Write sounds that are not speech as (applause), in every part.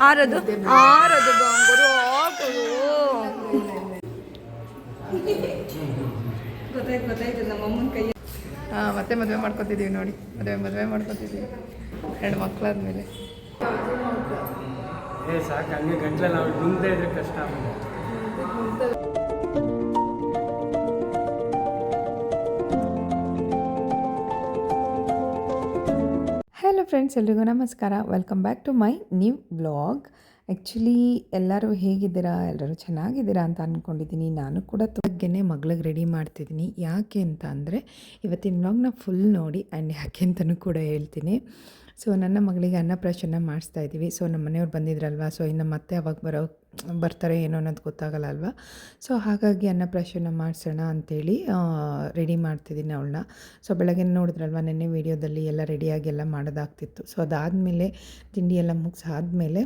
ಆರದು? ಆರದು ಬಂಗಾರು ಆಗಲು ಗೊತ್ತಾಯ್ತು ಗೊತ್ತಾಯ್ತು ನಮ್ಮ ಅಮ್ಮನ ಕೈ ಹಾಂ ಮತ್ತೆ ಮದುವೆ ಮಾಡ್ಕೊತಿದ್ದೀವಿ ನೋಡಿ. ಮದುವೆ ಮದುವೆ ಮಾಡ್ಕೊತಿದ್ದೀವಿ ಎರಡು ಮಕ್ಕಳಾದ್ಮೇಲೆ ಏ ಸಾಕು ಹಂಗೆ ಗಂಟ್ಲಲ್ಲಿ ಅವ್ರು ಮುಂದೆ ಇದ್ರೆ ಕಷ್ಟ ಫ್ರೆಂಡ್ಸ್ ಎಲ್ರಿಗೂ ನಮಸ್ಕಾರ. Welcome back to my new blog actually ಎಲ್ಲರೂ ಹೇಗಿದ್ದೀರಾ? ಎಲ್ಲರೂ ಚೆನ್ನಾಗಿದ್ದೀರಾ ಅಂತ ಅಂದ್ಕೊಂಡಿದ್ದೀನಿ ನಾನು ಕೂಡ ಬಗ್ಗೆನೇ ಮಗಳಿಗೆ ರೆಡಿ ಮಾಡ್ತಿದ್ದೀನಿ. ಯಾಕೆ ಅಂತ ಅಂದರೆ, ಇವತ್ತಿನ ಬ್ಲಾಗ್ನ ಫುಲ್ ನೋಡಿ ಆ್ಯಂಡ್ ಯಾಕೆ ಅಂತಲೂ ಕೂಡ ಹೇಳ್ತೀನಿ. ಸೊ ನನ್ನ ಮಗಳಿಗೆ ಅನ್ನಪ್ರಾಶನ ಮಾಡಿಸ್ತಾ ಇದ್ದೀವಿ. ಸೊ ನಮ್ಮ ಮನೆಯವ್ರು ಬಂದಿದ್ರಲ್ವ? ಸೊ ಇನ್ನು ಮತ್ತೆ ಅವಾಗ ಬರೋ, ಬರ್ತಾರೆ ಏನೋ ಅನ್ನೋದು ಗೊತ್ತಾಗಲ್ಲ ಅಲ್ವಾ? ಸೊ ಹಾಗಾಗಿ ಅನ್ನಪ್ರಾಶನ ಮಾಡಿಸೋಣ ಅಂಥೇಳಿ ರೆಡಿ ಮಾಡ್ತಿದ್ದೀನಿ ಅವಳನ್ನ. ಸೊ ಬೆಳಗ್ಗೆ ನೋಡಿದ್ರಲ್ವ, ನೆನ್ನೆ ವೀಡಿಯೋದಲ್ಲಿ ಎಲ್ಲ ರೆಡಿಯಾಗಿ ಎಲ್ಲ ಮಾಡೋದಾಗ್ತಿತ್ತು. ಸೊ ಅದಾದಮೇಲೆ ತಿಂಡಿ ಎಲ್ಲ ಮುಗಿಸಾದ್ಮೇಲೆ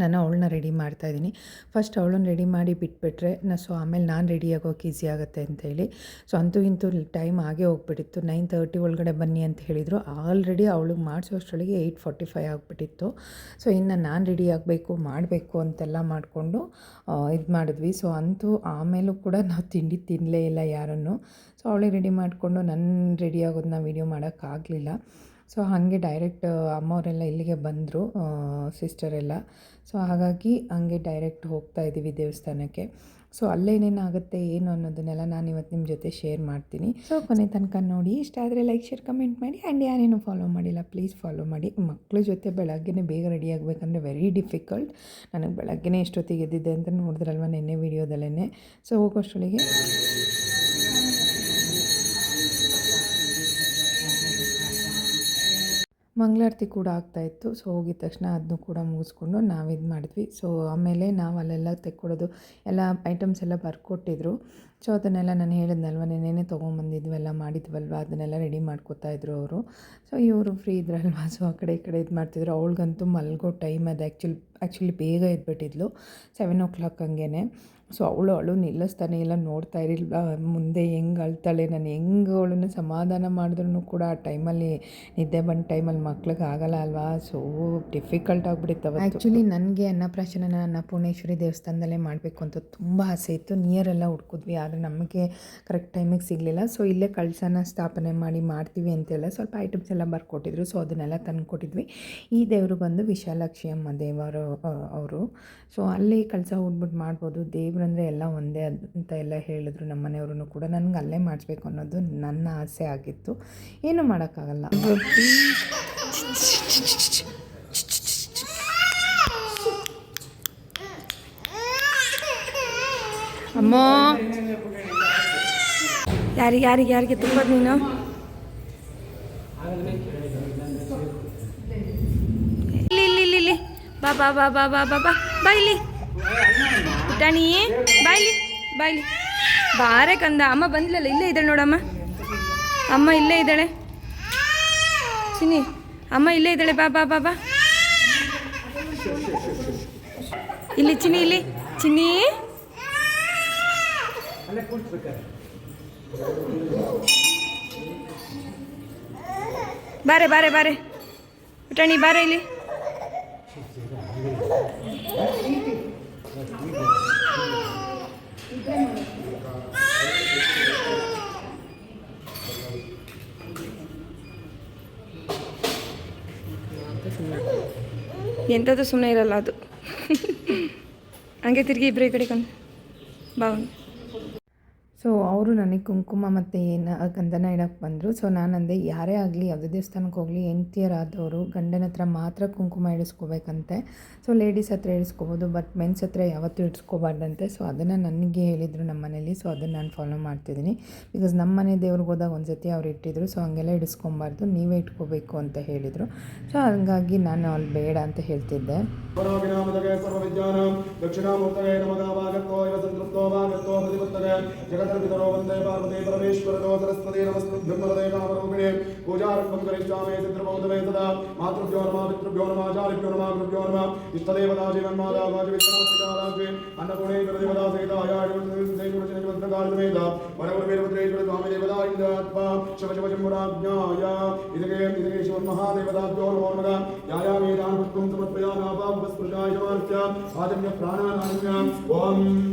ನಾನು ಅವಳನ್ನ ರೆಡಿ ಮಾಡ್ತಾಯಿದ್ದೀನಿ ಫಸ್ಟ್ ಅವಳನ್ನ ರೆಡಿ ಮಾಡಿ ಬಿಟ್ಬಿಟ್ರೆ ನಾನು ಸೊ ಆಮೇಲೆ ನಾನು ರೆಡಿ ಆಗೋಕೆ ಈಸಿ ಆಗುತ್ತೆ ಅಂತೇಳಿ ಸೊ ಅಂತೂ ಇಂತೂ ಟೈಮ್ ಆಗೇ ಹೋಗ್ಬಿಟ್ಟಿತ್ತು. ನೈನ್ ತರ್ಟಿ ಒಳಗಡೆ ಬನ್ನಿ ಅಂತ ಹೇಳಿದರು. ಆಲ್ರೆಡಿ ಅವಳಿಗೆ ಮಾಡಿಸೋ ಅಷ್ಟರೊಳಗೆ ಏಯ್ಟ್ ಫಾರ್ಟಿ ಫೈವ್ ಆಗಿಬಿಟ್ಟಿತ್ತು. ಸೊ ಇನ್ನು ನಾನು ರೆಡಿ ಆಗಬೇಕು, ಮಾಡಬೇಕು ಅಂತೆಲ್ಲ ಮಾಡಿಕೊಂಡು ಇದು ಮಾಡಿದ್ವಿ. ಸೊ ಅಂತೂ ಆಮೇಲೂ ಕೂಡ ನಾವು ತಿಂಡಿ ತಿನ್ನಲೇ ಇಲ್ಲ ಯಾರನ್ನು. ಸೊ ಅವಳಿಗೆ ರೆಡಿ ಮಾಡಿಕೊಂಡು ನನ್ನ ರೆಡಿ ಆಗೋದನ್ನ ವೀಡಿಯೋ ಮಾಡೋಕ್ಕಾಗಲಿಲ್ಲ ಸೊ ಹಾಗೆ ಡೈರೆಕ್ಟ್ ಅಮ್ಮವರೆಲ್ಲ ಇಲ್ಲಿಗೆ ಬಂದರು ಸಿಸ್ಟರೆಲ್ಲ ಸೊ ಹಾಗಾಗಿ ಹಂಗೆ ಡೈರೆಕ್ಟ್ ಹೋಗ್ತಾ ಇದ್ದೀವಿ ದೇವಸ್ಥಾನಕ್ಕೆ. ಸೊ ಅಲ್ಲೇನೇನಾಗುತ್ತೆ ಏನು ಅನ್ನೋದನ್ನೆಲ್ಲ ನಾನು ಇವತ್ತು ನಿಮ್ಮ ಜೊತೆ ಶೇರ್ ಮಾಡ್ತೀನಿ. ಸೊ ಕೊನೆ ತನಕ ನೋಡಿ, ಇಷ್ಟ ಆದರೆ ಲೈಕ್ ಶೇರ್ ಕಮೆಂಟ್ ಮಾಡಿ ಆ್ಯಂಡ್ ಯಾರೇನು ಫಾಲೋ ಮಾಡಿಲ್ಲ ಪ್ಲೀಸ್ ಫಾಲೋ ಮಾಡಿ. ಮಕ್ಕಳ ಜೊತೆ ಬೆಳಗ್ಗೆನೇ ಬೇಗ ರೆಡಿ ಆಗಬೇಕಂದ್ರೆ ವೆರಿ ಡಿಫಿಕಲ್ಟ್ ನನಗೆ ಬೆಳಗ್ಗೆನೇ ಎಷ್ಟೊತ್ತಿಗೆ ಎದ್ದಿದ್ದೆ ಅಂತ ನೋಡಿದ್ರಲ್ವ ನಿನ್ನೆ ವೀಡಿಯೋದಲ್ಲೇ ಸೊ ಹೋಗೋಷ್ಟೊಳಗೆ ಮಂಗಳಾರತಿ ಕೂಡ ಆಗ್ತಾಯಿತ್ತು ಸೊ ಹೋಗಿದ ತಕ್ಷಣ ಅದನ್ನು ಕೂಡ ಮುಗಿಸ್ಕೊಂಡು ನಾವು ಇದು ಮಾಡಿದ್ವಿ. ಸೊ ಆಮೇಲೆ ನಾವು ಅಲ್ಲೆಲ್ಲ ತೆಕ್ಕೊಡೋದು, ಎಲ್ಲ ಐಟಮ್ಸ್ ಎಲ್ಲ ಬರ್ಕೊಟ್ಟಿದ್ರು. ಸೊ ಅದನ್ನೆಲ್ಲ ನಾನು ಹೇಳಿದ್ನಲ್ವ ನೆನ್ನೆನೇ ತೊಗೊಂಬಂದಿದ್ವಿ, ಎಲ್ಲ ಮಾಡಿದ್ವಲ್ವ, ಅದನ್ನೆಲ್ಲ ರೆಡಿ ಮಾಡ್ಕೋತಾ ಇದ್ರು ಅವರು. ಸೊ ಇವರು ಫ್ರೀ ಇದ್ರಲ್ವ? ಸೊ ಆ ಕಡೆ ಈ ಕಡೆ ಇದು ಮಾಡ್ತಿದ್ರು. ಅವಳಿಗಂತೂ ಮಲ್ಗೋ ಟೈಮ್ ಅದು ಆ್ಯಕ್ಚುಲಿ ಆ್ಯಕ್ಚುಲಿ ಬೇಗ ಇದ್ಬಿಟ್ಟಿದ್ಲು ಸೆವೆನ್ ಓ ಕ್ಲಾಕ್ ಹಂಗೆ ಸೊ ಅವಳು ಅಳು ನಿಲ್ಲಿಸ್ತಾನೆ, ಇಲ್ಲ, ನೋಡ್ತಾ ಇರಲಿಲ್ಲ ಮುಂದೆ ಹೆಂಗೆ ಅಳ್ತಾಳೆ, ನಾನು ಹೆಂಗೆ ಅವಳನ್ನು ಸಮಾಧಾನ ಮಾಡಿದ್ರು ಕೂಡ ಆ ಟೈಮಲ್ಲಿ, ನಿದ್ದೆ ಬಂದ ಟೈಮಲ್ಲಿ ಮಕ್ಳಿಗೆ ಆಗಲ್ಲ ಅಲ್ವಾ? ಸೊ ಡಿಫಿಕಲ್ಟ್ ಆಗಿಬಿಡುತ್ತವ ಆ್ಯಕ್ಚುಲಿ ನನಗೆ ಅನ್ನಪ್ರಾಶನ ಅನ್ನಪೂರ್ಣೇಶ್ವರಿ ದೇವಸ್ಥಾನದಲ್ಲೇ ಮಾಡಬೇಕು ಅಂತ ತುಂಬ ಆಸೆ ಇತ್ತು. ನಿಯರೆಲ್ಲ ಹುಡ್ಕಿದ್ವಿ, ಆದರೆ ನಮಗೆ ಕರೆಕ್ಟ್ ಟೈಮಿಗೆ ಸಿಗಲಿಲ್ಲ. ಸೊ ಇಲ್ಲೇ ಕಳಸನ ಸ್ಥಾಪನೆ ಮಾಡಿ ಮಾಡ್ತೀವಿ ಅಂತೆಲ್ಲ ಸ್ವಲ್ಪ ಐಟಮ್ಸ್ ಎಲ್ಲ ಬರ್ಕೊಟ್ಟಿದ್ರು. ಸೊ ಅದನ್ನೆಲ್ಲ ತಂದುಕೊಟ್ಟಿದ್ವಿ. ಈ ದೇವರು ಬಂದು ವಿಶಾಲಾಕ್ಷಿ ಅಮ್ಮ ದೇವರು ಅವರು. ಸೊ ಅಲ್ಲಿ ಕಳಸ ಹೋಗ್ಬಿಟ್ಟು ಮಾಡ್ಬೋದು. ಒಬ್ಬೊಬ್ರು ಅಂದರೆ ಎಲ್ಲ ಒಂದೇ ಅಂತ ಎಲ್ಲ ಹೇಳಿದ್ರು ನಮ್ಮ ಮನೆಯವ್ರೂ ಕೂಡ. ನನಗೆ ಅಲ್ಲೇ ಮಾಡಿಸ್ಬೇಕು ಅನ್ನೋದು ನನ್ನ ಆಸೆ ಆಗಿತ್ತು. ಏನೂ ಮಾಡೋಕ್ಕಾಗಲ್ಲ. ಅಮ್ಮ. ಯಾರಿಗೆ ಯಾರಿಗೆ ಯಾರಿಗೆ ತುಂಬ ನೀನು? ಇಲ್ಲಿ ಇಲ್ಲಿ ಇಲ್ಲಿ ಬಾ ಬಾ ಬಾ ಬಾ ಬಾ ಬಾ. ಬಾ ಇಲ್ಲಿ. ಪುಟಾಣಿ ಬಾಯ್ಲಿ ಬಾಯ್ಲಿ. ಬಾರೆ ಕಂದ. ಅಮ್ಮ ಬಂದ್ಲಲ್ಲ, ಇಲ್ಲೇ ಇದ್ದಾಳೆ ನೋಡಮ್ಮ ಅಮ್ಮ. ಇಲ್ಲೇ ಇದ್ದಾಳೆ. ಚಿನ್ನಿ, ಅಮ್ಮ ಇಲ್ಲೇ ಇದ್ದಾಳೆ. ಬಾ ಬಾ ಬಾ ಬಾ. ಇಲ್ಲಿ ಚಿನ್ನಿ ಇಲ್ಲಿ. ಚಿನ್ನಿ. ಬಾರೆ ಬಾರೆ ಬಾರೆ. ಪುಟಾಣಿ ಬಾರೆ ಇಲ್ಲಿ. ಎಂಥದ್ದು ಸುಮ್ಮನೆ ಇರಲ್ಲ ಅದು ಹಂಗೆ ತಿರುಗಿ ಇಬ್ಬರು ಈ ಕಡೆ ಕಣ್ ಬಾ ಸೊ ಅವರು ನನಗೆ ಕುಂಕುಮ ಮತ್ತು ಏನು ಗಂಧನ ಇಡಕ್ಕೆ ಬಂದರು. ಸೊ ನಾನಂದೆ, ಯಾರೇ ಆಗಲಿ, ಯಾವುದೇ ದೇವಸ್ಥಾನಕ್ಕೆ ಹೋಗಲಿ ಹೆಂಡ್ತಿಯರಾದವರು ಗಂಡನ ಹತ್ರ ಮಾತ್ರ ಕುಂಕುಮ ಇಡಿಸ್ಕೋಬೇಕಂತೆ. ಸೊ ಲೇಡೀಸ್ ಹತ್ರ ಇಡಿಸ್ಕೋಬೋದು ಬಟ್ ಮೆನ್ಸ್ ಹತ್ರ ಯಾವತ್ತೂ ಇಡಿಸ್ಕೋಬಾರ್ದಂತೆ. ಸೊ ಅದನ್ನು ನನಗೆ ಹೇಳಿದರು ನಮ್ಮ ಮನೇಲಿ. ಸೊ ಅದನ್ನು ನಾನು ಫಾಲೋ ಮಾಡ್ತಿದ್ದೀನಿ. ಬಿಕಾಸ್ ನಮ್ಮ ಮನೆ ದೇವ್ರಿಗೆ ಹೋದಾಗ ಒಂದು ಸತಿ ಅವ್ರು ಇಟ್ಟಿದ್ರು. ಸೊ ಹಂಗೆಲ್ಲ ಇಡಿಸ್ಕೊಬಾರ್ದು. ನೀವೇ ಇಟ್ಕೋಬೇಕು ಅಂತ ಹೇಳಿದರು. ಸೊ ಹಂಗಾಗಿ ನಾನು ಅಲ್ಲಿ ಬೇಡ ಅಂತ ಹೇಳ್ತಿದ್ದೆ. ಜಗತ್ತರ वंदे पार्वती परमेश्वरनो सरस्वती नमस्तुभ्यं वरदे कामरूपिणे पूजारम्भं करिष्यामि चित्रबौद्धमे तदा मातृभ्यो नमः, पितृभ्यो नमः, आचार्यभ्यो नमः, गुरुभ्यो नमः। इष्टदेवता जीवन्माता वाजविष्णुस्तिकाराज्ञे अन्नपूर्णे गुरुदेवता सहितायायुर्जयवन्त्रकालमेत वरवरवीरभद्रेश्वर स्वामी देवता इन्द्रात्मा, शिव शिव शम्भुराज्ञाय। इदगे इदगे शिवन्महादेवताभ्यो नमो नमः। याया वेदान् समर्पयामि, आपापस्पृशाय नमः आजम्य प्राणानाम्य ॐ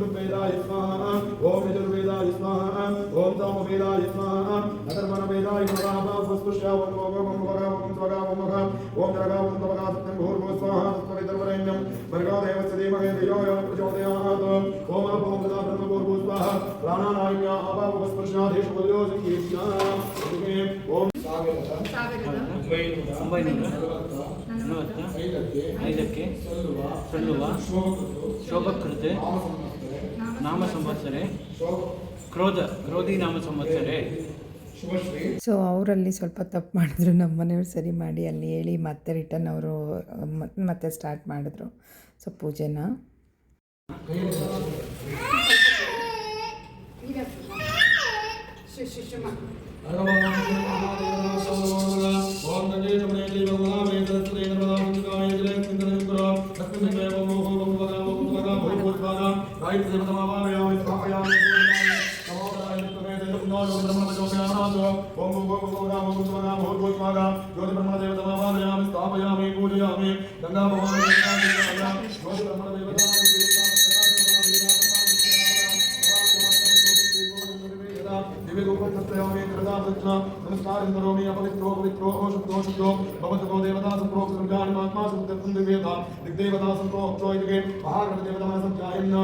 ऋग्वेदाय स्वाहा। ॐ यजुर्वेदाय स्वाहा। ॐ सामवेदाय स्वाहा अथर्वणवेदाय नमः आपापस्पृशा ॐ ॐ ॐ वगा ॐ स्वगा ॐ मघ ॐ जरगा ॐ तवगा सत्यं भूर्भुवः स्वाहा तत्त्ववितर्वरेण्यं भर्गो देवस्य धीमहि धियो यो न प्रचोदयात् ॐ अपो गदा ब्रह्म भूर्भुवः स्वाहा प्राणानाम्य आपापस्पृशाधीश उद्योजकीर्ष्या ॐ ಒಂಬೈನೂರ ನಲವತ್ತ ಐದಕ್ಕೆ ಸಲ್ಲುವ ಶೋಭಕೃತೆ ನಾಮ ಸಂವತ್ಸರೆ ಕ್ರೋಧ ಕ್ರೋಧಿ ನಾಮ ಸಂವತ್ಸರೆ ಸೊ ಅವರಲ್ಲಿ ಸ್ವಲ್ಪ ತಪ್ಪು ಮಾಡಿದ್ರು. ನಮ್ಮ ಮನೆಯವ್ರು ಸರಿ ಮಾಡಿ ಅಲ್ಲಿ ಹೇಳಿ ಮತ್ತೆ ರಿಟರ್ನ್ ಅವರು ಮತ್ತೆ ಸ್ಟಾರ್ಟ್ ಮಾಡಿದ್ರು. ಸೊ ಪೂಜೆನ. రాయితు సమతమావామయామి స్థాపయామి జ్యోతిబ్రహ్మదేవతమావామయామి స్థాపయామి పూజయామి గంగా భవామి జ్యోతిబ్రహ్మదేవతా नमस्कारं करोमि अपवित्रो पवित्रो शुद्धो शुद्धो भवतो देवता सम्प्रोक्तं ज्ञानमात्मा शुद्धं दिव्यता दिग्देवता सम्प्रोक्तो इति महागणदेवता संध्यायन्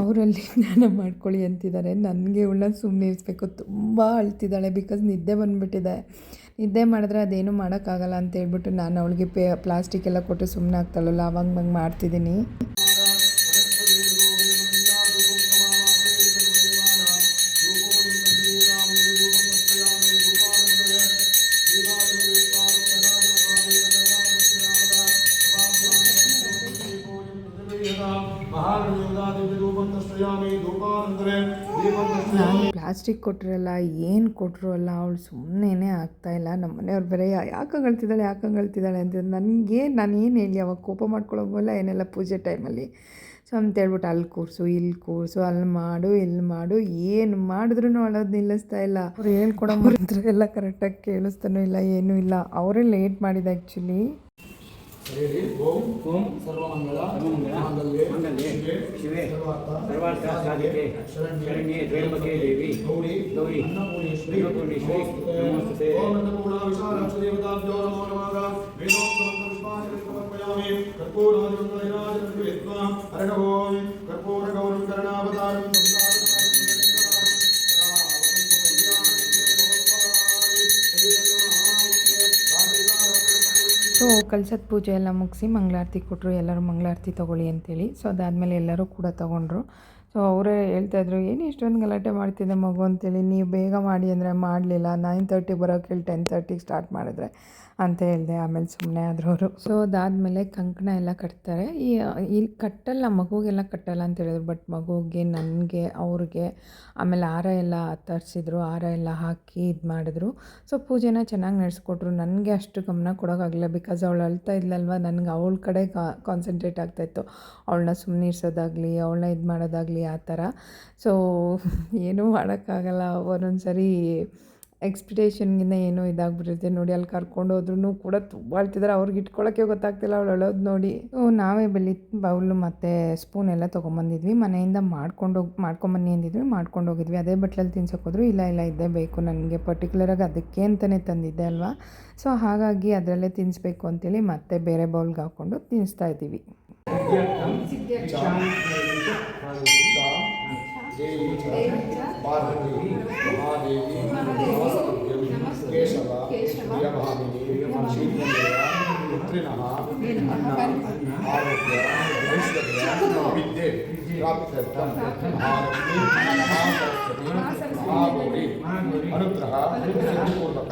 ಅವರಲ್ಲಿ ಸ್ನಾನ ಮಾಡ್ಕೊಳ್ಳಿ ಅಂತಿದ್ದಾರೆ ನನಗೆ ಉಳ್ಳ ಸುಮ್ಮನೆ ಇರಿಸ್ಬೇಕು ತುಂಬ ಅಳ್ತಿದ್ದಾಳೆ ಬಿಕಾಸ್ ನಿದ್ದೆ ಬಂದುಬಿಟ್ಟಿದೆ ನಿದ್ದೆ ಮಾಡಿದ್ರೆ ಅದೇನು ಮಾಡೋಕ್ಕಾಗಲ್ಲ ಅಂತ ಹೇಳ್ಬಿಟ್ಟು ನಾನು ಅವಳಿಗೆ ಪೇ ಪ್ಲಾಸ್ಟಿಕ್ ಎಲ್ಲ ಕೊಟ್ಟು ಸುಮ್ಮನೆ ಆಗ್ತಾಳಲ್ಲ ಅವಾಗ ಬಂದು ಮಾಡ್ತಿದ್ದೀನಿ ಪ್ಲಾಸ್ಟಿಕ್ ಕೊಟ್ಟರಲ್ಲ ಏನು ಕೊಟ್ಟರು ಅಲ್ಲ, ಅವಳು ಸುಮ್ಮನೆ ಆಗ್ತಾಯಿಲ್ಲ ನಮ್ಮ ಮನೆಯವ್ರು ಬೇರೆ ಯಾಕೆ ಅಳ್ತಿದ್ದಾಳೆ ಯಾಕೆ ಅಳ್ತಿದ್ದಾಳೆ ಅಂತ ನನಗೆ, ನಾನು ಏನು ಹೇಳಿ ಅವಾಗ ಕೋಪ ಮಾಡ್ಕೊಳ್ಳೋಂಗಿಲ್ಲ ಏನೆಲ್ಲ ಪೂಜೆ ಟೈಮಲ್ಲಿ. ಸೊ ಅಂತ ಹೇಳ್ಬಿಟ್ಟು ಅಲ್ಲಿ ಕೂರಿಸು, ಇಲ್ಲಿ ಕೂರಿಸು, ಅಲ್ಲಿ ಮಾಡು, ಇಲ್ಲಿ ಮಾಡು, ಏನು ಮಾಡಿದ್ರೂ ಅಳೋದು ನಿಲ್ಲಿಸ್ತಾ ಇಲ್ಲ. ಅವ್ರು ಹೇಳ್ಕೊಡೋ ಎಲ್ಲ ಕರೆಕ್ಟಾಗಿ ಕೇಳಿಸ್ತಾನೂ ಇಲ್ಲ, ಏನೂ ಇಲ್ಲ. ಅವರೇ ಲೇಟ್ ಮಾಡಿದ ಆ್ಯಕ್ಚುಲಿ ಓಂ ಓಂ ಸರ್ವಮಂಗಳ ಸರ್ವಮಂಗಳ ಮಾಂಗಲ್ಯೆ ಮಂಗಲ್ಯೆ ಶಿವೆ ಸರ್ವಾರ್ಥ ಸಾಧಿಕೆ ಶರಣ್ಯೆ ತ್ರ್ಯಂಬಕೆ ದೇವಿ ಗೌರಿ ಗೌರಿ ಅನ್ನಪೂರ್ಣೇಶ್ವರಿ ಅನ್ನಪೂರ್ಣೇಶ್ವರಿ ನಮಸ್ತೆ ಓಂ ಅನ್ನಪೂರ್ಣ ವಿಶಾಲಾಕ್ಷ ದೇವತಾಭ್ಯೋ ನಮೋ ನಮಃ ವೇದೋಕ್ತಮಂತ್ರ ಪುಷ್ಪಾಂಜಲಿ ಸಮರ್ಪಯಾಮಿ ಕರ್ಪೂರಾದಿಮಂಗಳೈರಾಜನಂದ್ವೇತ್ವಾ ಹರಗ ಸೊ ಕಳ್ಸದ ಪೂಜೆ ಎಲ್ಲ ಮುಗಿಸಿ ಮಂಗಳಾರತಿ ಕೊಟ್ಟರು ಎಲ್ಲರೂ ಮಂಗಳಾರತಿ ತೊಗೊಳ್ಳಿ ಅಂತೇಳಿ. ಸೊ ಅದಾದಮೇಲೆ ಎಲ್ಲರೂ ಕೂಡ ತೊಗೊಂಡ್ರು. ಸೊ ಅವರೇ ಹೇಳ್ತಾಯಿದ್ರು ಏನು ಇಷ್ಟೊಂದು ಗಲಾಟೆ ಮಾಡ್ತಿದ್ದೆ ಮಗು ಅಂತೇಳಿ, ನೀವು ಬೇಗ ಮಾಡಿ ಅಂದರೆ ಮಾಡಲಿಲ್ಲ. ನೈನ್ ತರ್ಟಿಗೆ ಬರೋಕ್ಕೆ ಟೆನ್ ತರ್ಟಿಗೆ ಸ್ಟಾರ್ಟ್ ಮಾಡಿದ್ರೆ. ಅಂತ ಹೇಳಿದೆ ಆಮೇಲೆ ಸುಮ್ಮನೆ ಆದ್ರು ಅವರು ಸೊ ಅದಾದಮೇಲೆ ಕಂಕಣ ಎಲ್ಲ ಕಟ್ತಾರೆ. ಈ ಇಲ್ಲಿ ಕಟ್ಟಲ್ಲ, ಮಗುಗೆಲ್ಲ ಕಟ್ಟಲ್ಲ ಅಂತ ಹೇಳಿದ್ರು ಬಟ್ ಮಗುಗೆ, ನನಗೆ, ಅವ್ರಿಗೆ, ಆಮೇಲೆ ಹಾರ ಎಲ್ಲ ತರಿಸಿದ್ರು, ಹಾರ ಎಲ್ಲ ಹಾಕಿ ಇದು ಮಾಡಿದ್ರು. ಸೊ ಪೂಜೆನ ಚೆನ್ನಾಗಿ ನಡೆಸ್ಕೊಟ್ರು. ನನಗೆ ಅಷ್ಟು ಗಮನ ಕೊಡೋಕ್ಕಾಗಲಿಲ್ಲ ಬಿಕಾಸ್ ಅವಳು ಅಳ್ತಾ ಇದ್ಲಲ್ವ, ನನಗೆ ಅವಳ ಕಡೆ ಕಾನ್ಸಂಟ್ರೇಟ್ ಆಗ್ತಾಯಿತ್ತು ಅವಳನ್ನ ಸುಮ್ಮನೆ ಇರ್ಸೋದಾಗಲಿ, ಅವಳನ್ನ ಇದು ಮಾಡೋದಾಗಲಿ, ಆ ಥರ. ಸೊ ಏನೂ ಮಾಡೋಕ್ಕಾಗಲ್ಲ. ಒಂದೊಂದು ಸರಿ ಎಕ್ಸ್ಪೆಕ್ಟೇಷನ್ಗಿಂತ ಏನೋ ಇದಾಗ್ಬಿಟ್ಟಿರುತ್ತೆ. ನೋಡಿ, ಅಲ್ಲಿ ಕರ್ಕೊಂಡು ಹೋದ್ರೂ ಕೂಡ ತುಂಬ ಅಳ್ತಿದ್ದಾರೆ ಅವ್ರಿಗೆ ಇಟ್ಕೊಳ್ಳೋಕ್ಕೆ ಗೊತ್ತಾಗ್ತಿಲ್ಲ. ಅವಳು ಅಳೋದು ನೋಡಿ. ನಾವೇ ಬೆಳಿ ಬೌಲು ಮತ್ತು ಸ್ಪೂನ್ ಎಲ್ಲ ತೊಗೊಂಬಂದಿದ್ವಿ. ಮನೆಯಿಂದ ಮಾಡ್ಕೊಂಡು ಮಾಡ್ಕೊಂಬನ್ನಿ ಅಂದಿದ್ವಿ ಮಾಡ್ಕೊಂಡು ಹೋಗಿದ್ವಿ. ಅದೇ ಬಟ್ಲಲ್ಲಿ ತಿನ್ಸೋಕೆ ಹೋದ್ರು. ಇಲ್ಲ ಇಲ್ಲ ಇದೇ ಬೇಕು. ನನಗೆ ಪರ್ಟಿಕ್ಯುಲರಾಗಿ ಅದಕ್ಕೆ ಅಂತಲೇ ತಂದಿದ್ದೆ ಅಲ್ವಾ? ಸೊ ಹಾಗಾಗಿ ಅದರಲ್ಲೇ ತಿನ್ನಿಸ್ಬೇಕು ಅಂತೇಳಿ ಮತ್ತೆ ಬೇರೆ ಬೌಲ್ಗೆ ಹಾಕ್ಕೊಂಡು ತಿನ್ನಿಸ್ತಾ ಇದ್ದೀವಿ. దేవి పార్వతి మహాదేవి వాస్తవ్యం కేశవ వీరభామిని శ్రీమదేవ పుత్రిణ అన్న ఆరోగ్య ఐశ్వర్య విద్యే ప్రాప్త్యర్థం అనుగ్రహ సిద్ధిపూర్వక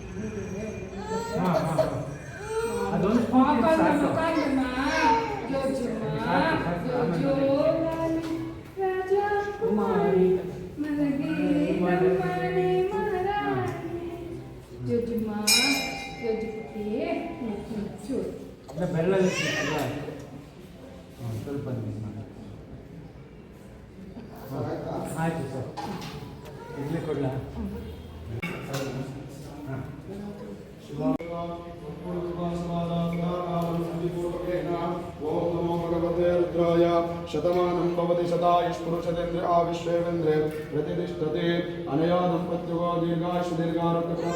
Makan makan lemak, jojo mak, jojo. Raja kumari, melagi kumari marani. Jojo mak, jojo putih, mungkin cut. Kita bela lagi ya. Mantul pandai. ಆಯ್ತು ಸರ್ ಇಡ್ಲಿ ಕೊಡ್ಲಾ ಹಾಂ ಶತಮಾನಂ ಭವತಿ ಆ ವಿಶ್ವೇವೇಂದ್ರೆ ಪ್ರತಿಷ್ಠತೆ ಅನಯಾ ದಂಪತ್ಯುಗೋ ದೀರ್ಘಾಶು ದೀರ್ಘಾರೋಗ್ಯ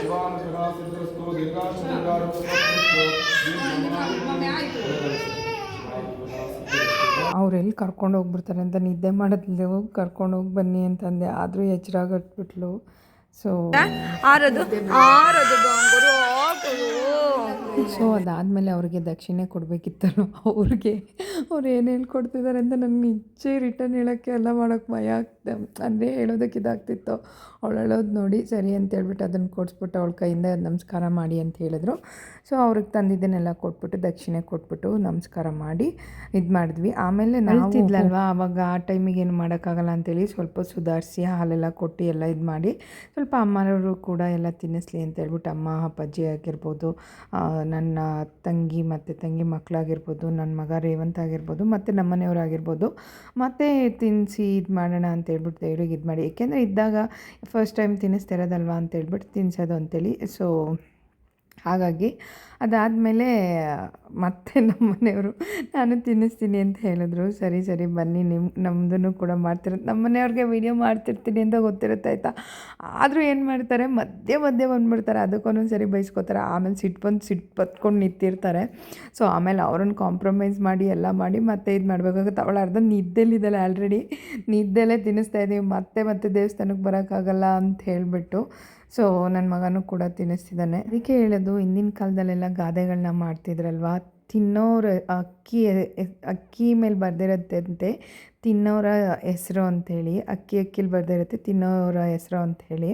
ಶಿವಾನುಗ್ರಹ ಸಿದ್ಧಸ್ತು ದೀರ್ಘಾಯುಷ ದೀರ್ಘಾರೋಗ್ಯ ಅವ್ರು ಎಲ್ಲಿ ಕರ್ಕೊಂಡು ಹೋಗ್ಬಿಡ್ತಾರೆ ಅಂತ ನಿದ್ದೆ ಮಾಡಿದ್ಲು ಕರ್ಕೊಂಡು ಹೋಗಿ ಬನ್ನಿ ಅಂತಂದೆ. ಆದರೂ ಎಚ್ಚರಾಗಟ್ಬಿಟ್ಲು ಸೊ ಆರೋದು ಆರೋದು ಬಂಗುರು ಸೊ ಅದಾದಮೇಲೆ ಅವ್ರಿಗೆ ದಕ್ಷಿಣೆ ಕೊಡಬೇಕಿತ್ತಲ್ಲ ಅವ್ರಿಗೆ ಅವ್ರು ಏನು ಹೇಳ್ಕೊಡ್ತಿದ್ದಾರೆ ಅಂತ ನನಗೆ ನಿಜ ರಿಟರ್ನ್ ಹೇಳೋಕ್ಕೆ ಎಲ್ಲ ಮಾಡೋಕ್ಕೆ ಭಯ ಆಗ್ತದೆ ಅಂದರೆ ಹೇಳೋದಕ್ಕೆ ಇದಾಗ್ತಿತ್ತು. ಅವಳು ಹೇಳೋದು ನೋಡಿ ಸರಿ ಅಂತ ಹೇಳ್ಬಿಟ್ಟು ಅದನ್ನು ಕೊಡಿಸ್ಬಿಟ್ಟು ಅವಳ ಕೈಯಿಂದ ನಮಸ್ಕಾರ ಮಾಡಿ ಅಂತ ಹೇಳಿದ್ರು. ಸೊ ಅವ್ರಿಗೆ ತಂದಿದ್ದನ್ನೆಲ್ಲ ಕೊಟ್ಬಿಟ್ಟು, ದಕ್ಷಿಣೆ ಕೊಟ್ಬಿಟ್ಟು ನಮಸ್ಕಾರ ಮಾಡಿ ಇದು ಮಾಡಿದ್ವಿ. ಆಮೇಲೆ ನಾವು ಅವಾಗ ಆ ಟೈಮಿಗೆ ಏನು ಮಾಡೋಕ್ಕಾಗಲ್ಲ ಅಂತೇಳಿ ಸ್ವಲ್ಪ ಸುಧಾರಿಸಿ ಹಾಲೆಲ್ಲ ಕೊಟ್ಟು ಎಲ್ಲ ಇದು ಮಾಡಿ ಸ್ವಲ್ಪ ಅಮ್ಮನವರು ಕೂಡ ಎಲ್ಲ ತಿನ್ನಿಸ್ಲಿ ಅಂತ ಹೇಳ್ಬಿಟ್ಟು ಅಮ್ಮ, ಅಪ್ಪಾಜಿ ಆಗಿರ್ಬೋದು ನನ್ನ ತಂಗಿ ಮತ್ತು ತಂಗಿ ಮಕ್ಕಳಾಗಿರ್ಬೋದು ನನ್ನ ಮಗ ರೇವಂತ್ ಆಗಿರ್ಬೋದು, ಮತ್ತು ನಮ್ಮನೆಯವ್ರು ಆಗಿರ್ಬೋದು, ಮತ್ತು ತಿನ್ನಿಸಿ ಇದು ಮಾಡೋಣ ಅಂತ ಹೇಳ್ಬಿಟ್ಟು ದೇವ್ರಿಗೆ ಇದು ಮಾಡಿ. ಏಕೆಂದರೆ ಇದ್ದಾಗ ಫಸ್ಟ್ ಟೈಮ್ ತಿನ್ನಿಸ್ತಿರೋದಲ್ವಾ ಅಂತ ಹೇಳ್ಬಿಟ್ಟು ತಿನ್ನಿಸೋದು ಅಂತೇಳಿ. ಸೊ ಹಾಗಾಗಿ ಅದಾದಮೇಲೆ ಮತ್ತೆ ನಮ್ಮ ಮನೆಯವರು, ನಾನು ತಿನ್ನಿಸ್ತೀನಿ ಅಂತ ಹೇಳಿದ್ರು. ಸರಿ ಸರಿ, ಬನ್ನಿ ನಿಮ್ಮ ನಮ್ಮದನ್ನು ಕೂಡ ಮಾಡ್ತಿರೋದು. ನಮ್ಮ ಮನೆಯವ್ರಿಗೆ ವೀಡಿಯೋ ಮಾಡ್ತಿರ್ತೀನಿ ಅಂತ ಗೊತ್ತಿರುತ್ತೆ, ಆಯಿತಾ? ಆದರೂ ಏನು ಮಾಡ್ತಾರೆ, ಮಧ್ಯೆ ಮಧ್ಯೆ ಬಂದುಬಿಡ್ತಾರೆ. ಅದಕ್ಕೊಂದೊಂದು ಸರಿ ಬೈಸ್ಕೊತಾರೆ. ಆಮೇಲೆ ಸಿಟ್ಟು ಬಂದು ಸಿಟ್ಟು ಬತ್ಕೊಂಡು ನಿಂತಿರ್ತಾರೆ. ಸೊ, ಆಮೇಲೆ ಅವ್ರನ್ನ ಕಾಂಪ್ರಮೈಸ್ ಮಾಡಿ, ಎಲ್ಲ ಮಾಡಿ ಮತ್ತೆ ಇದು ಮಾಡಬೇಕಾಗುತ್ತೆ. ಅವಳು ಅರ್ಧ ನಿದ್ದೆಲ್ಲಿದ್ದಲ್ಲ ಆಲ್ರೆಡಿ ನಿದ್ದೆಲ್ಲೇ ತಿನ್ನಿಸ್ತಾ ಇದ್ದೀವಿ ಮತ್ತೆ ಮತ್ತೆ ದೇವಸ್ಥಾನಕ್ಕೆ ಬರೋಕ್ಕಾಗಲ್ಲ ಅಂತ ಹೇಳಿಬಿಟ್ಟು, ಸೊ ನನ್ನ ಮಗನೂ ಕೂಡ ತಿನ್ನಿಸ್ತಿದ್ದಾನೆ. ಅದಕ್ಕೆ ಹೇಳೋದು, ಹಿಂದಿನ ಕಾಲದಲ್ಲೆಲ್ಲ ಗಾದೆಗಳನ್ನ ಮಾಡ್ತಿದ್ರಲ್ವಾ? ತಿನ್ನೋರ ಅಕ್ಕಿ ಅಕ್ಕಿ ಮೇಲೆ ಬರ್ದಿರತ್ತಂತೆ, ತಿನ್ನೋರ ಹೆಸರು ಅಂಥೇಳಿ, ಅಕ್ಕಿ ಅಕ್ಕಿಲಿ ಬರ್ದಿರುತ್ತೆ, ತಿನ್ನೋರ ಹೆಸರು ಅಂಥೇಳಿ.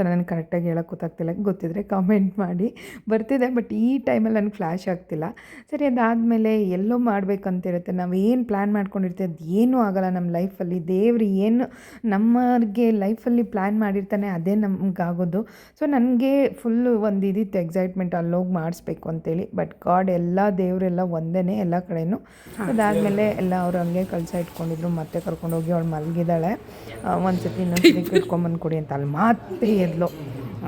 ಸೊ ನನಗೆ ಕರೆಕ್ಟಾಗಿ ಹೇಳೋಕ್ಕೆ ಗೊತ್ತಾಗ್ತಿಲ್ಲ. ಗೊತ್ತಿದ್ರೆ ಕಾಮೆಂಟ್ ಮಾಡಿ. ಬರ್ತಿದೆ ಬಟ್ ಈ ಟೈಮಲ್ಲಿ ನನಗೆ ಫ್ಲ್ಯಾಶ್ ಆಗ್ತಿಲ್ಲ. ಸರಿ ಅದಾದಮೇಲೆ ಎಲ್ಲೋ ಮಾಡಬೇಕಂತಿರುತ್ತೆ. ನಾವು ಏನು ಪ್ಲ್ಯಾನ್ ಮಾಡ್ಕೊಂಡಿರ್ತೀವಿ ಅದು ಏನೂ ಆಗಲ್ಲ ನಮ್ಮ ಲೈಫಲ್ಲಿ ದೇವ್ರು ಏನು ನಮಗೆ ಲೈಫಲ್ಲಿ ಪ್ಲ್ಯಾನ್ ಮಾಡಿರ್ತಾನೆ ಅದೇ ನಮಗಾಗೋದು. ಸೊ ನನಗೆ ಫುಲ್ಲು ಒಂದು ಇದಿತ್ತು ಎಕ್ಸೈಟ್ಮೆಂಟ್ ಅಲ್ಲೋಗಿ ಮಾಡಿಸ್ಬೇಕು ಅಂತೇಳಿ. ಬಟ್ ಗಾಡ್ ಎಲ್ಲ ದೇವರೆಲ್ಲ ಒಂದೇ ಎಲ್ಲ ಕಡೆಯೂ ಅದಾದಮೇಲೆ ಎಲ್ಲ ಅವರು ಹಂಗೆ ಕಳ್ಸ ಇಟ್ಕೊಂಡಿದ್ರು ಮತ್ತೆ ಕರ್ಕೊಂಡೋಗಿ ಅವಳು ಮಲಗಿದ್ದಾಳೆ. ಒಂದು ಸತಿ ಇನ್ನೊಂದು ಸತಿ ಇಟ್ಕೊಂಬಂದು (laughs) ಕೊಡಿ ಅಂತ ಅಲ್ಲಿ ಮತ್ತೆ ಎದ್ಲು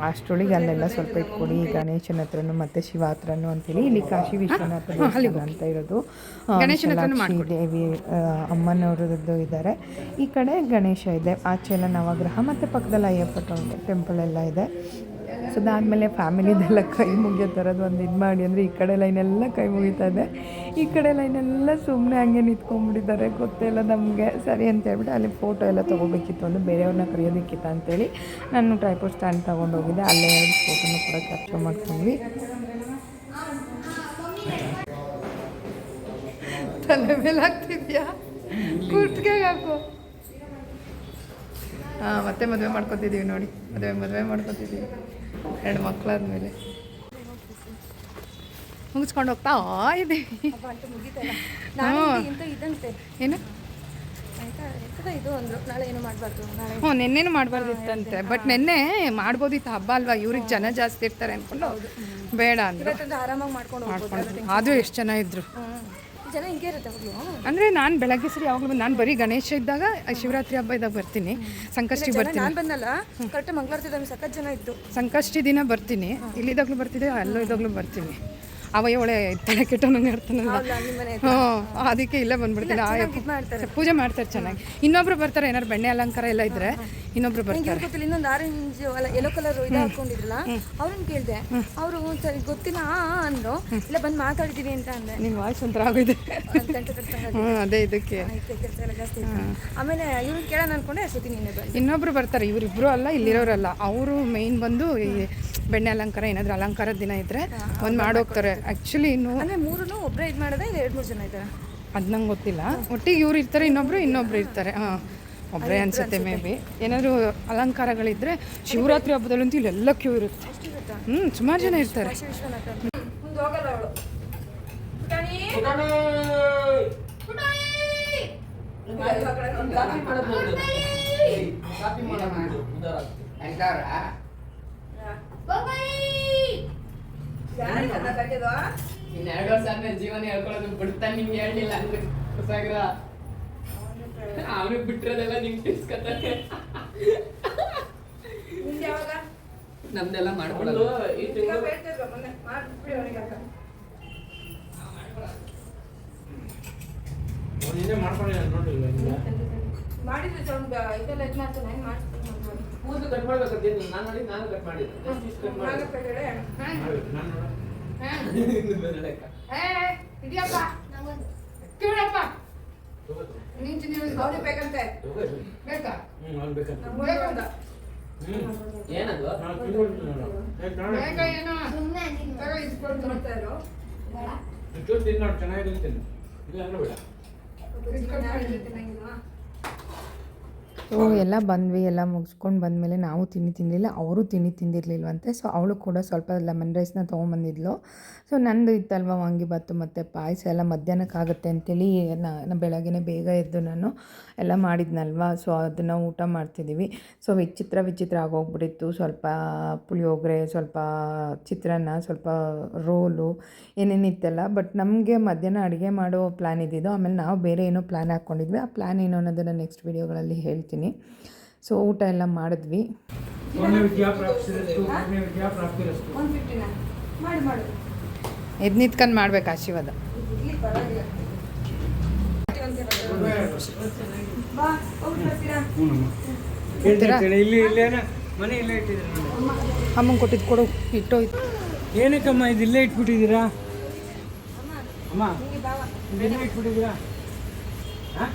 ಅಷ್ಟರೊಳಗೆ ಅಲ್ಲೆಲ್ಲ ಸ್ವಲ್ಪ ಇಟ್ಕೊಡಿ ಗಣೇಶನ ಹತ್ರನು ಮತ್ತು ಶಿವ ಹತ್ರನೂ ಅಂತೇಳಿ ಇಲ್ಲಿ ಕಾಶಿ ವಿಶ್ವನಾಥ ದೇವಸ್ಥಾನ ಅಂತ ಇರೋದು. ದೇವಿ ಅಮ್ಮನವರದ್ದು ಅಮ್ಮನವ್ರದ್ದು ಇದ್ದಾರೆ. ಈ ಕಡೆ ಗಣೇಶ ಇದೆ. ಆಚೆ ಎಲ್ಲ ನವಗ್ರಹ ಮತ್ತು ಪಕ್ಕದಲ್ಲಿ ಅಯ್ಯಪ್ಪ ಟೆಂಪಲ್ ಎಲ್ಲ ಇದೆ. ಸೊ ಅದಾದಮೇಲೆ ಫ್ಯಾಮಿಲಿದೆಲ್ಲ ಕೈ ಮುಗಿಯೋ ಥರದ್ದು ಒಂದು ಇದು ಮಾಡಿ, ಅಂದರೆ ಈ ಕಡೆ ಲೈನೆಲ್ಲ ಕೈ ಮುಗಿತಾ ಇದೆ. ಈ ಕಡೆ ಲೈನೆಲ್ಲ ಸುಮ್ಮನೆ ಹಂಗೆ ನಿಂತ್ಕೊಂಡ್ಬಿಟ್ಟಿದ್ದಾರೆ, ಗೊತ್ತೇ ಇಲ್ಲ ನಮಗೆ. ಸರಿ ಅಂತ ಹೇಳ್ಬಿಟ್ಟು ಅಲ್ಲಿ ಫೋಟೋ ಎಲ್ಲ ತೊಗೋಬೇಕಿತ್ತು ಅಂದರೆ ಬೇರೆಯವ್ರನ್ನ ಕರೆಯೋದಕ್ಕಿತ್ತು ಅಂತೇಳಿ ನಾನು ಟ್ರೈಪೋ ಸ್ಟ್ಯಾಂಡ್ ತೊಗೊಂಡೋಗಿದ್ದೆ. ಅಲ್ಲೇ ಎರಡು ಫೋಟೋನ ಕೂಡ ಕ್ಯಾಪ್ಚರ್ ಮಾಡ್ಕೊಂಡ್ವಿ. ತಲೆ ಮೇಲೆ ಹಾಕ್ತಿದ್ಯಾ? ಕುರ್ತಿಗೆ ಹಾಕು. ಹಾಂ, ಮತ್ತೆ ಮದುವೆ ಮಾಡ್ಕೊತಿದ್ದೀವಿ ನೋಡಿ. ಮದುವೆ ಮದುವೆ ಮಾಡ್ಕೊತಿದ್ದೀವಿ ಎರಡು ಮಕ್ಕಳಾದ್ಮೇಲೆ. ಮುಗಿಸ್ಕೊಂಡು ಹೋಗ್ತಾ? ಇದೆ. ಇದಂತೆ ಏನು? ಹ್ಞೂ ನೆನ್ನೆನೂ ಮಾಡಬಾರ್ದಿತ್ತಂತೆ. ಬಟ್ ನಿನ್ನೆ ಮಾಡ್ಬೋದಿತ್ತು ಹಬ್ಬ ಅಲ್ವಾ? ಇವ್ರಿಗೆ ಜನ ಜಾಸ್ತಿ ಇರ್ತಾರೆ ಅಂದ್ಕೊಂಡು ಬೇಡ ಅಂದ್ರೆ. ಆರಾಮಾಗಿ ಮಾಡ್ಕೊಂಡು ಆದರೂ ಎಷ್ಟು ಜನ ಇದ್ರು. ಜನ ಹಿಂಗೆ ಇರುತ್ತೆ ಅಂದರೆ ನಾನು ಬೆಳಗ್ಗೆ ಸರಿ ಯಾವಾಗಲೂ ನಾನು ಬರೀ ಗಣೇಶ ಇದ್ದಾಗ ಶಿವರಾತ್ರಿ ಹಬ್ಬ ಇದ್ದಾಗ ಬರ್ತೀನಿ. ಸಂಕಷ್ಟಿ ಬರ್ತೀನಿ. ನಾನು ಬಂದಲ್ಲ ಕರೆಕ್ಟ್ ಮಂಗಳಾರತಿ ಸಖತ್ ಜನ ಇತ್ತು ಸಂಕಷ್ಟಿ ದಿನ ಬರ್ತೀನಿ. ಇಲ್ಲಿದಾಗಲೂ ಬರ್ತಿದ್ದೆ ಅಲ್ಲೂ ಇದಾಗ್ಲೂ ಬರ್ತೀನಿ. ಅವಯ್ಯ ಒಳೆ ತಲೆ ಕೆಟ್ಟವನಂಗೆ ಆಡ್ತಾನಲ್ಲ ಹ್ಞೂ ಅದಕ್ಕೆ ಇಲ್ಲೇ ಬಂದ್ಬಿಡ್ತೀನಿ. ಆ. ಪೂಜೆ ಮಾಡ್ತಾರೆ ಚೆನ್ನಾಗಿ. ಇನ್ನೊಬ್ರು ಬರ್ತಾರೆ ಏನಾರು ಬೆಣ್ಣೆ ಅಲಂಕಾರ ಎಲ್ಲ ಇದ್ರೆ ಇನ್ನೊಬ್ರು ಬರ್ತಾರೆ. ಇನ್ನೊಂದು ಆರೆಂಜ್ ಯೆಲ್ಲೋ ಕಲರ್ ಇದು ಹಾಕೊಂಡಿದ್ರಲ್ಲ ಅವ್ರನ್ನ ಕೇಳಿದೆ. ಅವರು ಸರಿ ಗೊತ್ತಿಲ್ಲ ಅಂದ್ರು. ಇಲ್ಲ ಬಂದು ಮಾತಾಡಿದೀವಿ ಅಂತ ಅಂದೆ. ನಿಮ್ಮ ವಾಯ್ಸ್ ಒಂಥರ ಹ್ಞೂ ಅದೇ ಇದಕ್ಕೆ. ಎಲ್ಲ. ಆಮೇಲೆ ಇವ್ರು ಕೇಳೋಣ ಅನ್ಕೊಂಡೆ ಅಷ್ಟೊತ್ತಿ ಬಂದೆ. ಇನ್ನೊಬ್ರು ಬರ್ತಾರೆ ಇವರಿಬ್ರು ಅಲ್ಲ ಇಲ್ಲಿರೋರಲ್ಲ. ಅವರು ಮೇನ್ ಬಂದು ಬೆಣ್ಣೆ ಅಲಂಕಾರ ಏನಾದರೂ ಅಲಂಕಾರದ ದಿನ ಇದ್ರೆ ಒಂದು ಮಾಡೋಗ್ತಾರೆ ಆ್ಯಕ್ಚುಲಿ ಇನ್ನು ಅಂದ್ರೆ ಮೂರೂ ಒಬ್ಬರೇ ಇದು ಮಾಡೋದೇ ಎರಡು ಮೂರು ಜನ ಇದ್ದಾರೆ. ಅದು ನಂಗೆ ಗೊತ್ತಿಲ್ಲ. ಒಟ್ಟಿಗೆ ಇವ್ರು ಇರ್ತಾರೆ ಇನ್ನೊಬ್ರು ಇನ್ನೊಬ್ರು ಇರ್ತಾರೆ. ಹಾಂ ಒಬ್ಬರೇ ಅನ್ಸುತ್ತೆ ಮೇ ಬಿ ಏನಾದರೂ ಅಲಂಕಾರಗಳಿದ್ರೆ ಶಿವರಾತ್ರಿ ಹಬ್ಬದಲ್ಲಂತೂ ಇಲ್ಲೆಲ್ಲ ಕ್ಯೂ ಇರುತ್ತೆ. ಹ್ಞೂ ಸುಮಾರು ಜನ ಇರ್ತಾರೆ. ಕಾಶಿ ವಿಶ್ವನಾಥ ಅಂತ. ಮುಂದೆ ಹೋಗಲ್ಲ ಅವಳು ಇನ್ನೆರಡು ವರ್ಷ ಆದ್ಮೇಲೆ ಜೀವನ ಹೇಳ್ಕೊಳ್ಳೋದು ಬಿಡ್ತಾನೆ ನಿಮ್ಗೆ ಹೇಳಲಿಲ್ಲ ಅಂದ್ರೆ ಹೊಸಾಗ್ರ ಅವನಿಗೆ ಬಿಟ್ಟಿರೋದೆಲ್ಲ ನಿಮ್ಗೆ ತಿಳ್ಸ್ಕೊತಾನೆ ನಮ್ದೆಲ್ಲ ಮಾಡ್ಕೊಳ್ಳೋದು. ಈ ತಿಂಗಳು ನೋಡಿಲ್ವ ನಿನ್ನೆ? ಮಾಡಿದ್ರೆ ಇದೆಲ್ಲ ಇದು ಮಾಡ್ತಾನೆ ಹೆಂಗ್ ಮಾಡ್ತೀನಿ. ಕೂದಲು ಕಟ್ ಮಾಡ್ಬೇಕಾದ್ರೆ ನಾನು ನೋಡಿ ನಾನು ಕಟ್ ಮಾಡಿದ್ದೆ. ಕಟ್ ಲೆಕ್ಕ. ಅವ್ನಿಗೆ ಬೇಕಂತೆ. ಬೇಕಂತ. ಏನದು? ಏನೋ ಸುಮ್ಮನೆ ಕಾಣು. ನೋಡ್ತಾ ಇರು. ಇಲ್ಲ ಅಂದ್ರೆ ಬೇಡ. ಸೊ ಎಲ್ಲ ಬಂದ್ವಿ, ಎಲ್ಲ ಮುಗಿಸ್ಕೊಂಡು ಬಂದಮೇಲೆ ನಾವು ತಿಂಡಿ ತಿನ್ನಲಿಲ್ಲ ಅವರು ತಿಂಡಿ ತಿಂದಿರಲಿಲ್ವಂತೆ. ಸೊ ಅವಳು ಕೂಡ ಸ್ವಲ್ಪ ಲೆಮನ್ ರೈಸ್ನ ತೊಗೊಂಬಂದಿದ್ಲು. ಸೊ ನಂದು ಇತ್ತಲ್ವ ವಾಂಗಿಬಾತು ಮತ್ತು ಪಾಯಸ ಎಲ್ಲ ಮಧ್ಯಾಹ್ನಕ್ಕಾಗುತ್ತೆ ಅಂತೇಳಿ ನಾನು ಬೆಳಗ್ಗೆ ಬೇಗ ಎದ್ದು ನಾನು ಎಲ್ಲ ಮಾಡಿದ್ನಲ್ವ. ಸೊ ಅದನ್ನು ಊಟ ಮಾಡ್ತಿದ್ದೀವಿ. ಸೊ ವಿಚಿತ್ರ ವಿಚಿತ್ರ ಆಗೋಗ್ಬಿಟ್ಟಿತ್ತು. ಸ್ವಲ್ಪ ಪುಳಿಯೋಗರೆ, ಸ್ವಲ್ಪ ಚಿತ್ರಾನ್ನ, ಸ್ವಲ್ಪ ರೋಲು ಏನೇನಿತ್ತಲ್ಲ. ಬಟ್ ನಮಗೆ ಮಧ್ಯಾಹ್ನ ಅಡುಗೆ ಮಾಡೋ ಪ್ಲ್ಯಾನ್ ಇದ್ದಿದ್ದು. ಆಮೇಲೆ ನಾವು ಬೇರೆ ಏನೋ ಪ್ಲ್ಯಾನ್ ಹಾಕ್ಕೊಂಡಿದ್ವಿ. ಆ ಪ್ಲ್ಯಾನ್ ಏನು ಅನ್ನೋದನ್ನು ನೆಕ್ಸ್ಟ್ ವೀಡಿಯೋಗಳಲ್ಲಿ ಹೇಳ್ತೀನಿ. ಸೊ ಊಟ ಎಲ್ಲ ಮಾಡಿದ್ವಿ. ಎದ್ನಿತ್ಕೊಂಡು ನಿಂತ್ಕೊಂಡು ಮಾಡ್ಬೇಕು ಆಶೀರ್ವಾದ. ಅಮ್ಮಂಗೆ ಕೊಟ್ಟಿದ್ದು ಕೊಡು ಇಟ್ಟೋಯ್ತು ಏನಕ್ಕಮ್ಮ ಇದು ಇಲ್ಲೇ ಇಟ್ಬಿಟ್ಟಿದ್ದೀರಾ? ಅಮ್ಮ ಇಲ್ಲೇ ಇಟ್ಬಿಟ್ಟಿದ್ದೀರಾ? ಹಾ?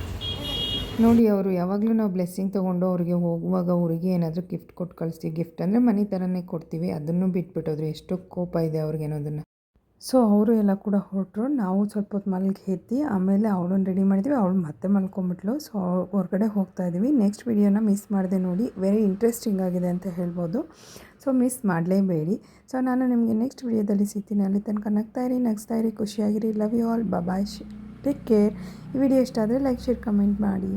ನೋಡಿ ಅವರು, ಯಾವಾಗಲೂ ನಾವು ಬ್ಲೆಸ್ಸಿಂಗ್ ತೊಗೊಂಡು ಅವ್ರಿಗೆ ಹೋಗುವಾಗ ಅವ್ರಿಗೆ ಏನಾದರೂ ಗಿಫ್ಟ್ ಕೊಟ್ಟು ಕಳಿಸ್ತೀವಿ. ಗಿಫ್ಟ್ ಅಂದರೆ ಮನೆ ಥರನೇ ಕೊಡ್ತೀವಿ. ಅದನ್ನು ಬಿಟ್ಬಿಟ್ಟೋದ್ರು ಎಷ್ಟು ಕೋಪ ಇದೆ ಅವ್ರಿಗೆ ಅನ್ನೋದನ್ನು. ಸೊ ಅವರು ಎಲ್ಲ ಕೂಡ ಹೊರಟರು. ನಾವು ಸ್ವಲ್ಪ ಹೊತ್ತು ಮಲ್ಗೆ ಎತ್ತಿ ಆಮೇಲೆ ಅವಳನ್ನು ರೆಡಿ ಮಾಡಿದ್ವಿ. ಅವಳು ಮತ್ತೆ ಮಲ್ಕೊಂಬಿಟ್ಲು. ಸೊ ಹೊರಗಡೆ ಹೋಗ್ತಾ ಇದ್ದೀವಿ. ನೆಕ್ಸ್ಟ್ ವಿಡಿಯೋನ ಮಿಸ್ ಮಾಡಿದೆ ನೋಡಿ. ವೆರಿ ಇಂಟ್ರೆಸ್ಟಿಂಗ್ ಆಗಿದೆ ಅಂತ ಹೇಳ್ಬೋದು. So miss ಮಾಡಲೇಬೇಡಿ. ಸೊ ನಾನು ನಿಮಗೆ ನೆಕ್ಸ್ಟ್ ವಿಡಿಯೋದಲ್ಲಿ ಸಿಗ್ತೀನಿ. ಅಲ್ಲಿ ತನಕ ನಗ್ತಾ ಇರಿ ಇರಿ. ಖುಷಿಯಾಗಿರಿ. Love you all bye take care ಈ ವಿಡಿಯೋ ಇಷ್ಟ ಆದರೆ ಲೈಕ್ ಶೇರ್ ಕಮೆಂಟ್ ಮಾಡಿ.